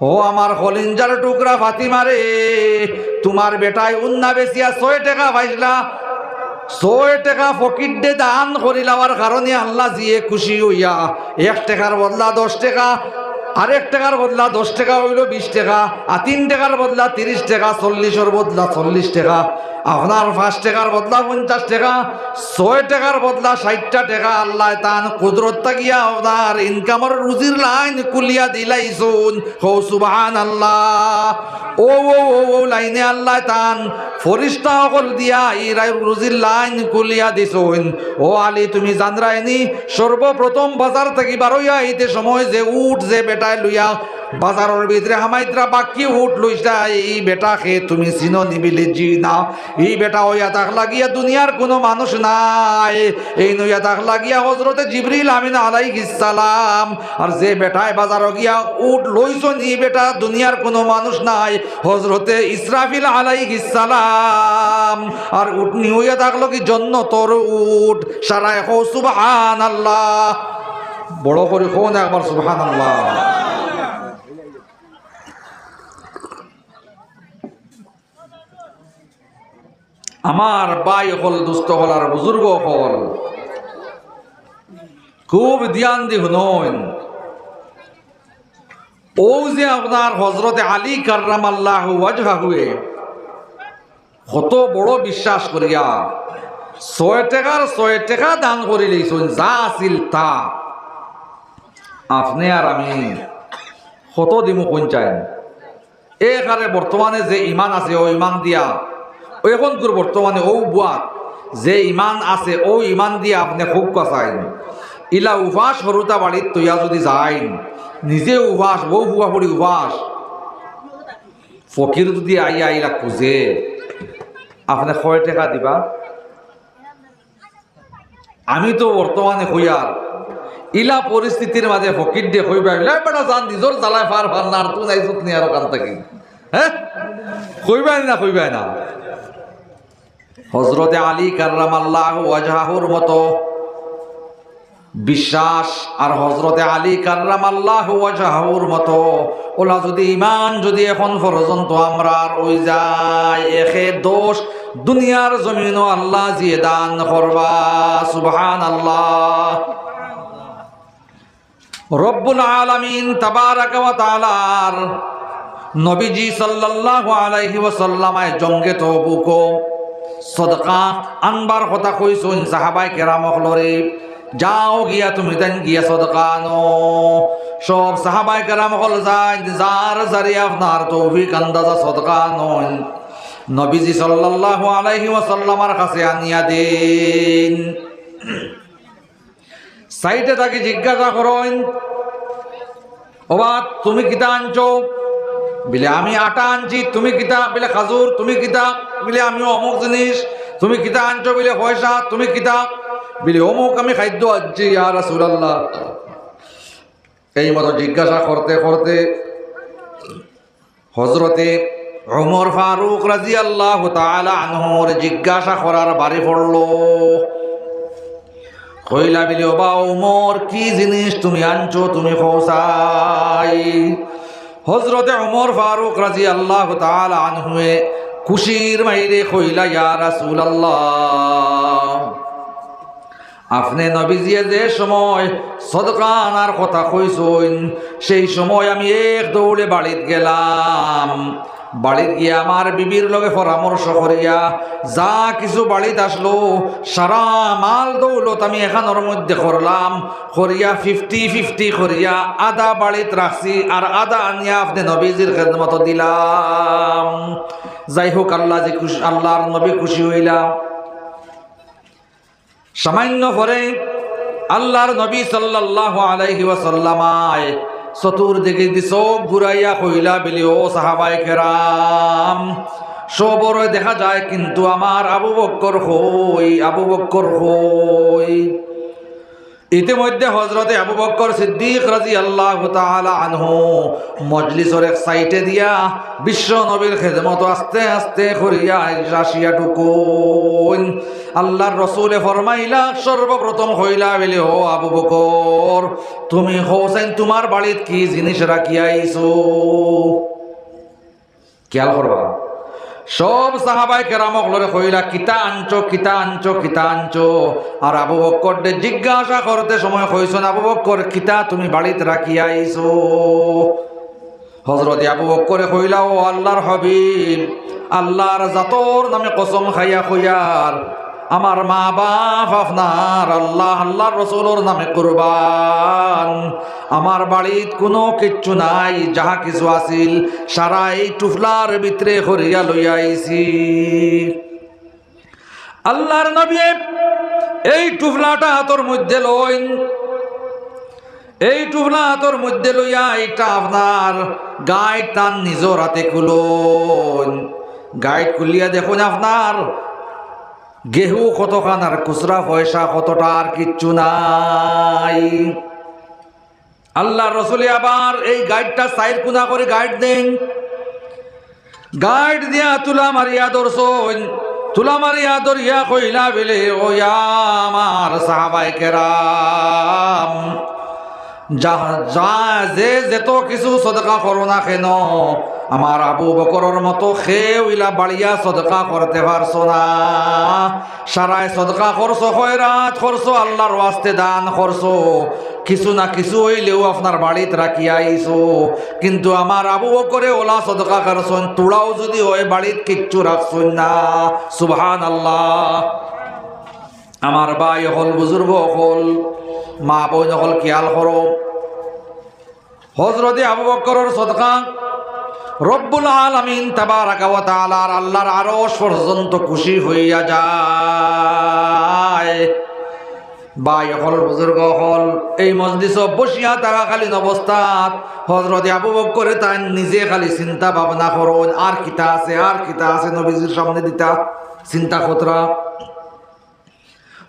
ও আমার হলিঞ্জার টুকরা ফাতিমারে তোমার বেটায় উন্না বেশিয়া ছয় টাকা পাইছিলা ছয় টাকা ফকির দে দান করিলাওয়ার কারণে আল্লাহ জিয়ে খুশি হইয়া। এক টাকার বদলা দশ টাকা, আরেক টাকার বদলা দশ টাকা হইল বিশ টাকা, আর তিন টাকার বদলা তিরিশ টাকা, চল্লিশের বদলা চল্লিশ টাকা। আপনার পাঁচ টাকার বদলা পঞ্চাশ টাকা, ছয় টাকার বদলা ষাটটা টাকা, আল্লাহ তান কুদরত তাকিয়া আপনার ইনকামের রুজির লাইন কুলিয়া দিলাইছুন। হো সুবাহান আল্লাহ ও ও লাইনে আল্লাহ তান ফরিস্তা সকল দিয়া ইরাই রুজির লাইন কুলিয়া দিছুন। ও আলী, তুমি জানরাইনি, সর্বপ্রথম বাজার থেকে বারোইয়া আইতে সময় যে উঠ যে বেটায় লইয়া বাজারের ভিতরে হামাইত্রা বাকি উঠ লইসা এই বেটাকে তুমি চিনো নিবিলে জি না এই বেটা হইয়া তাক লাগিয়া দুনিয়ার কোনো মানুষ নাই। এই নইয়া তাক লাগিয়া হজরতে জিবরিল আমিন আলাইহিস সালাম। আর যে বেটায় বাজার গিয়া উঠ লইছন, এই বেটা দুনিয়ার কোনো মানুষ নাই। হজরতে ইসরাফিল আলাইহিস সালাম। আর উঠ নি হইয়া থাকল কি জন্য তোর উঠ সারায় হো সুবহান আল্লাহ বড় করে কোন একবার সুবহান আল্লাহ আমার বাই হল দুস্থ হল আর বুজুর্গ হল। খুব ধ্যান দি শুনুন। ও যে আপনার হজরতে আলী কার্রাম আল্লাহ ওয়াজহাহুয়ে কত বড় বিশ্বাস করিয়া ছয় টাকার ছয় টাকা দান করে যা আছিল তা। আপনি আর আমি কত দিমু কোন চাই এখানে বর্তমানে যে ইমান আছে, ও ইমান দিয়া ও এখন তোর বর্তমানে ও বুয়াত, যে ইমান আছে, ও ইমান দিয়ে আপনি খুব কষাইন। ইলা উভাস সরুতা বাড়িত তৈয়া যদি যাইন, নিজে উভাস, বউ ফুয়া পড়ি উভাস। ফকির যদি আইয়া আইলা খুঁজে, আপনি কয় টাকা দিবা? আমি তো বর্তমানে হইয়ার ইলা পরিস্থিতির মাঝে ফকির দিয়ে হইবা বেটা জান নিজর জ্বালায় ফার ফার না আর তুই নাই নি আর ওখান থেকে। হ্যাঁ? কইবাই না কইবাই না। হজরতে আলী কার্রাম আল্লাহ মতো বিশ্বাস আর হজরতে আলী কার্রাম আল্লাহ ওয়াজহাহুর মতো, ওলা যদি ইমান যদি এখন পর্যন্ত আমরা ওই যাই এখে দোষ দুনিয়ার জমিনও আল্লাহ জিয়ে দান করবা সুবহান আল্লাহ রব্বুল আলামিন তাবারাকা ওয়া তাআলার নবীজি সাল্লাল্লাহু আলাইহি ওয়াসাল্লামায় জঙ্গে তবুকো সদকা, আনবার কথা কইছুন সাহাবাই কেরাম হলরে যাও গিয়া তুমি দেন গিয়া সদকা আনো। সব সাহাবাই কেরাম হল যায় যার জারি আপনার তৌফিক আন্দাজা সদকা আনুন। নবীজি সাল্লাল্লাহু আলাইহি ওয়াসাল্লামার কাছে আনিয়া দিন। সাইটে তাকে জিজ্ঞাসা করেন ওবা তুমি কিতা আনছো? বিলে, আমি আটা আনছি, তুমি কিতা? বিলে, খাজুর, তুমি কিতা? বিলে আমি অমুক জিনিস, তুমি কিতা আনছো বিলে পয়সা, তুমি কিতা? বিলে, অমুক আমি খাদ্য আনছি আর রাসূলুল্লাহ। এই মতো জিজ্ঞাসা করতে করতে হজরতে ওমর ফারুক রাজি আল্লাহ আনহর জিজ্ঞাসা করার বাড়ি পড়ল। কইলা, বিলে বা ওমর কি জিনিস তুমি আনছো, তুমি খোসাই হজরতে ওমর ফারুক রাজি আল্লাহ আনহুয়ে খুশির মাইরে কইলা ইয়া রাসূলুল্লাহ। আপনি নবীজিয়ে যে সময় সদকা আনার কথা কইসইন, সেই সময় আমি এক দৌড়ে বাড়িত গেলাম। বাড়িত গিয়ে আমার বিবির লগে পরামর্শ করিয়া যা কিছু বাড়িতে আসলো, সারা মাল দৌলত আমি এখানোর মধ্যে করলাম। করিয়া ফিফটি ফিফটি করিয়া আদা বাড়িত রাখছি আর আদা আনিয়া আপনি নবীজির খেদমত দিলাম। যাই হোক, আল্লাহ যে খুশি, আল্লাহর নবী খুশি হইলাম। সামান্য পরে আল্লাহর নবী সাল্লাল্লাহু আলাইহি ওয়াসাল্লামায় চতুর্দিকে দি সব ঘুরাইয়া কইলা বিলি, ও সাহাবাই কেরাম, সবরে দেখা যায় কিন্তু আমার আবু বক্কর হই, আবু বক্কর হই। ইতিমধ্যে হজরতে আবু বক্কর সিদ্দিক রাজি আল্লাহ আনহু মজলিসর এক সাইটে দিয়া বিশ্ব নবীর খেদমত আস্তে আস্তে করিয়া টুকুন আল্লাহর রসুলে ফরমাইলা, সর্বপ্রথম হইলা বলে, ও আবু বকর, তুমি হোসেন, তোমার বাড়িত কি জিনিস রাখিয়াইছো? খেয়াল করবা। সব সাহাবাই কেরামক লরে কইলা, কিতা আনছো কিতা আনছো কিতা আনছো? আর আবু বক্কর জিজ্ঞাসা করতে সময় কইছন আবু বক্কর, কিতা তুমি বাড়িতে রাখিয়া আইছো? হজরত আবু বক্করে কইলা, ও আল্লাহর হবিব, আল্লাহর জাতর নামে কসম খাইয়া কইয়ার আমার মা বাপ আপনার আল্লাহ, আল্লাহর রসুলোর নামে কুরবান। আমার বাড়িত কোনো কিচ্ছু নাই, যাহা কিছু আছিল, সারা এই টুফলার ভিতরে করিয়া লইয়া আইছি। আল্লাহর নবী, এই টুফলাটা হাতর মধ্যে লইন। এই টুফলা হাতর মধ্যে লইয়া এটা আপনার গাইড তার নিজর হাতে খুলুন গাইড খুলিয়া দেখুন আপনার গেহু কতখান আর খুচরা পয়সা কতটা আর কিচ্ছু নাই। আল্লাহ রসুলে আবার এই গাইডটা সাইড কুনা করে গাইড দেন। গাইড দিয়া তুলা মারিয়া দর্শন, তুলা মারিয়া দরিয়া কইলা বেলে, ও আমার সাহাবাই কেরাম, যা যা, যে, যেত কিছু সদকা করো না কেন আমার আবু বকরের মতো খেয়ে ইলা বাড়িয়া সদকা করতে পারছ না। সারায় সদকা করছ, খয়রাত করছ, আল্লাহর ওয়াস্তে দান করছ। কিছু না কিছু হইলেও আপনার বাড়িতে রাখিয়া আইছো। কিন্তু আমার আবু বকরে ওলা সদকা করছেন তোড়াও যদি হয় বাড়িতে কিচ্ছু রাখছুন না। সুবহান আল্লাহ আমার ভাই হল বুজুর্গ হল মা বোন হল খেয়াল করো। হজরতে আবু বকরের সদকা রব্বুল আলামিন তাআলার আল্লাহর আরশ পর্যন্ত খুশি হইয়া যায়। বাই হল, বুজুর্গ হল, এই মসজিদ বসিয়া থাকাকালীন অবস্থাত হজরতে আবু বকরে তাই নিজে খালি চিন্তা ভাবনা করুন, আর কিতা আছে, আর কিতা আছে নবীজির সামনে দিতা চিন্তা কতরা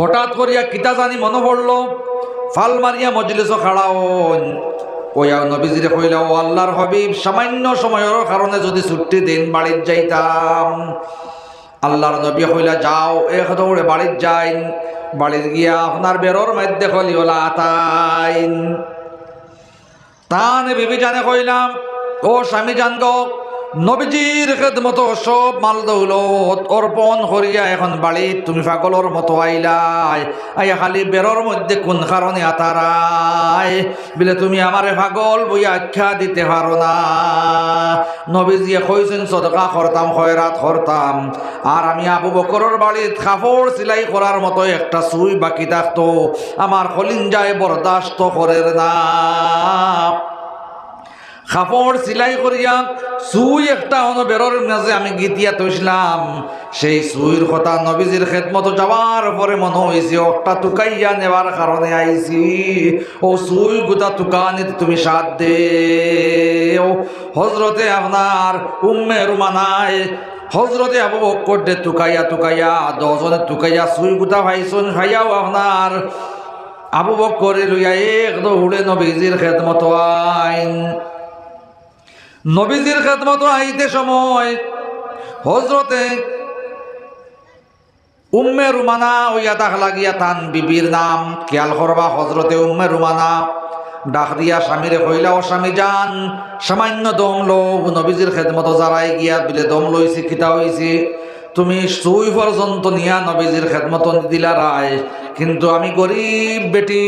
হঠাৎ করিয়া কিতা জানি মনে পড়ল, ফাল মারিয়া মজলিস খাড়াওন ওয়া নবীজিরে কইলা, ও আল্লাহর হবিব, সামান্য সময়ের কারণে যদি ছুটি দিন বাড়ির যাইতাম। আল্লাহর নবী হইলা যাও এক দৌড়ে বাড়ির যাইন। বাড়ির গিয়া আপনার বেরোর মধ্যে হলি ওলা আতাইন তানে বিবি জানে কইলাম, ও স্বামী জান নবীজির খেদমত, সব মাল দৌলত অর্পণ করিয়া এখন বাড়ি তুমি পাগলর মতো আইলাই। আইয়া খালি বেরোর মধ্যে কোন কারণে আতারাই? বলে তুমি আমারে পাগল বই আখ্যা দিতে পারো না। নবীজিয়ে কইছেন, সদকা করতাম, খয়রাত করতাম। আর আমি আবু বকরের বাড়িত কাপড় সিলাই করার মতো একটা সুই বাকি থাকতো। আমার কলিঞ্জায় বরদাস্ত করে না। কাপড় সিলাই করিয়া সুই একটা অন বেরোর মাঝে আমি গীতিয়া তৈছিলাম সেই সুইর কথা নবীজির খেদমতো যাওয়ার পরে মনে হয়েছে একটা টুকাইয়া নেবার কারণে আইছি ও সুই গুতা টুকানিতে তুমি সাথ দে। হজরতে আপনার উম্মে রুমানায় হজরতে আবু বক্কর দে টুকাইয়া টুকাইয়া দশজনে টুকাইয়া সুই গুতা ভাইছন ভাইয়াও আপনার আবু বক্করে লইয়া এক দৌড়ে নবীজির খেদমতো আইন। নবীজির খেদমত আইতে সময় হজরতে উম্মে রুমানা ওইয়া দাখ লাগিয়া তান বিবির নাম খেয়াল করবা হজরতে উম্মে রুমানা ডাক দিয়া স্বামীরে কইলা, ও স্বামী যান, সামান্য দম লো নবীজির খেদমত যারাই গিয়া বিলে, দম লইছি কিতা হইছি। তুমি সুই পর্যন্ত নিয়া নবীজির খেদমত দিলা রায়। কিন্তু আমি গরিব বেটি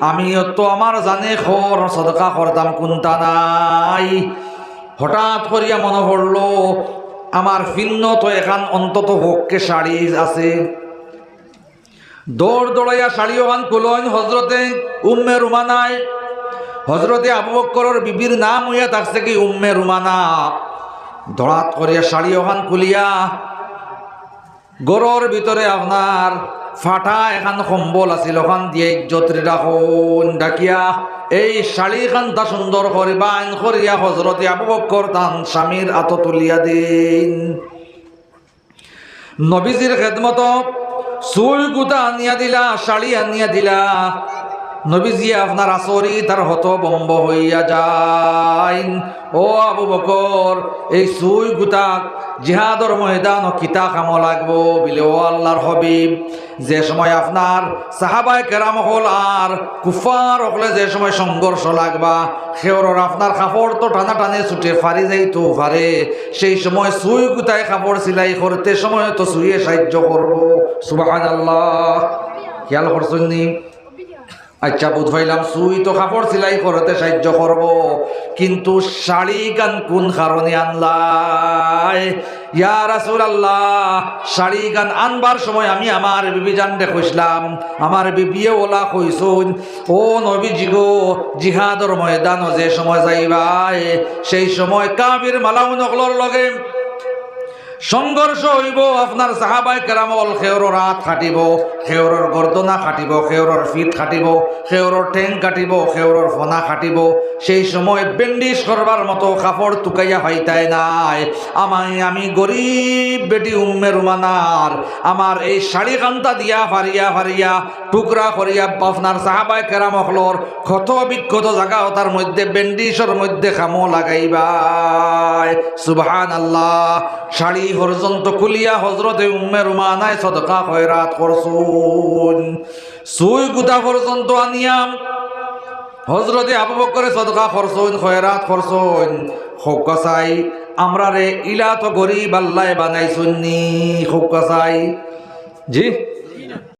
আমি তো আমার জানে খর, সদকা করতাম কোনটা নাই। হঠাৎ করিয়া মনে পড়ল, আমার ভিন্ন তো এখান অন্তত ভোগকে শাড়ি আছে। দৌড় দৌড়াইয়া শাড়ি ওখান কুলন হজরতে উম্মে রুমানায়। হজরতে আবু বক্করের বিবির নাম হইয়া থাকছে কি উম্মে রুমানা। দড়াত করিয়া শাড়ি ওখান খুলিয়া গরর ভিতরে আপনার ফাটা এখান কম্বল আছিল, ওখান দিয়ে ইজ্জত রাখুন ডাকিয়া, এই শাড়ি খানটা সুন্দর করে বান করিয়া হজরতে আবু বক্কর তান স্বামীর আত তুলিয়া দিন। নবীজির খেদমত, চুল গুতা আনিয়া দিলা, শাড়ি আনিয়া দিলা নবীজি আপনার আসরি তার হত বম্ব হইয়া যায় ও আবু বকর, এই সুই গুতাক জিহাদর ময়দান কিতা কাম লাগবো বিলে ও আল্লাহর হবিব। যে সময় আপনার সাহাবায় কেরাম হল আর কুফার হলে যে সময় সংঘর্ষ লাগবা সেওর আপনার কাপড় তো টানা টানে ছুটে ফারি যাইতো ফারে সেই সময় সুই গুতায় কাপড় সিলাই করতে সময় তো সুইয়ে সাহায্য করব। সুবাহ আল্লাহ খেয়াল করছেন নি? আচ্ছা বুধ হইলাম সুই তো কাপড় সিলাই করতে সাহায্য করব, কিন্তু শাড়ি গান কোন কারণে আনলাই? আল্লাহ শাড়ি গান আনবার সময় আমি আমার বিবি জানতে কইছিলাম আমার বিবিয়ে ওলা কইছুন ও নবীজি গো জিহাদর ময়দানও যে সময় যাইবাই, সেই সময় কাবির মালাউ নকলর লগে সংঘর্ষ হইব, আপনার সাহাবাই কেরামল খেওরর হাত খাটিব খেওরর গর্দনা খাটিব খেওরর ফিট খাটিব খেওরর ঠেং কাটিব খেওরর ফনা খাটিব সেই সময় বেন্ডিস করবার মতো কাপড় তুকাইয়া হইতাই নাই। আমায় আমি গরিব বেটি উম্মে রুমানার আমার এই শাড়ি কান্তা দিয়া ফারিয়া ফারিয়া টুকরা করিয়া আপনার সাহাবাই কেরামকলর ক্ষত বিক্ষত জাগা তার মধ্যে বেন্ডিসের মধ্যে খামো লাগাইবাই। সুবহান আল্লাহ শাড়ি পর্যন্ত কুলিয়া হজরতে উম্মে রুমানায় সদকা খয়রাত করছুন সুই গুদা পর্যন্ত আনিয়াম হজরতে আবু বকরে সদকা খরচইন খয়রাত খরচইন হকাসাই আমরা রে ইলা তো গরিব আল্লাহ বানাইছুন নি হকাসাই জি?